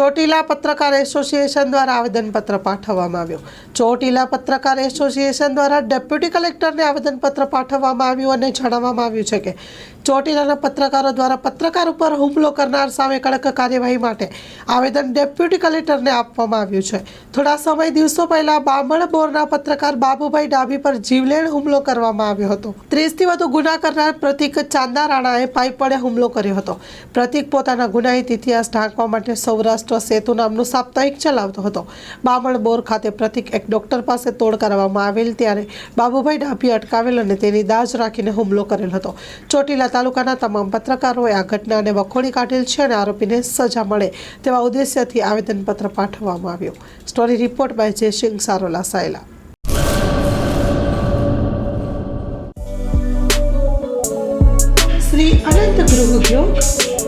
ચોટીલા પત્રકાર એસોસિએશન દ્વારા આવેદનપત્ર પાઠવવામાં આવ્યું. ચોટીલા પત્રકાર એસોસિએશન દ્વારા ડેપ્યુટી કલેક્ટરને આવેદનપત્ર પાઠવવામાં આવ્યું અને જણાવવામાં આવ્યું છે કે, ચોટીલાના પત્રકારો દ્વારા પત્રકાર ઉપર હુમલો કરનાર સામે કડક કાર્યવાહી માટે આવેદન ડેપ્યુટી કલેક્ટરને આપવામાં આવ્યું છે. થોડા સમય દિવસો પહેલા બામણ બોરના પત્રકાર બાબુભાઈ ડાભી પર જીવલેણ હુમલો કરવામાં આવ્યો હતો. ત્રીસથી વધુ ગુના કરનાર પ્રતિક ચાંદા રાણાએ પાઇપ વડે હુમલો કર્યો હતો. પ્રતિક પોતાના ગુનાહિત ઇતિહાસ ઢાંકવા માટે સૌરાષ્ટ્ર સેતુ નામનું સાપ્તાહિક ચલાવતો હતો. બામણ બોર ખાતે પ્રતિક એક ડોક્ટર પાસે તોડ કરવામાં આવેલ ત્યારે બાબુભાઈ ડાભી અટકાવેલ અને તેની દાજ રાખીને હુમલો કરેલ હતો. ચોટીલા તાલુકાના તમામ પત્રકારોએ આ ઘટનાને વખોડી કાઢેલ છે અને આરોપીને સજા મળે તેવા ઉદ્દેશ્યથી આવેદનપત્ર પાઠવવામાં આવ્યું. Story report by Jaysinh Sarola Sayla. Shri Anant Gruh Udyog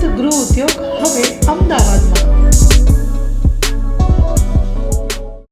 two five zero three at Shri Anant Gruh Udyog હવે અમદાવાદ.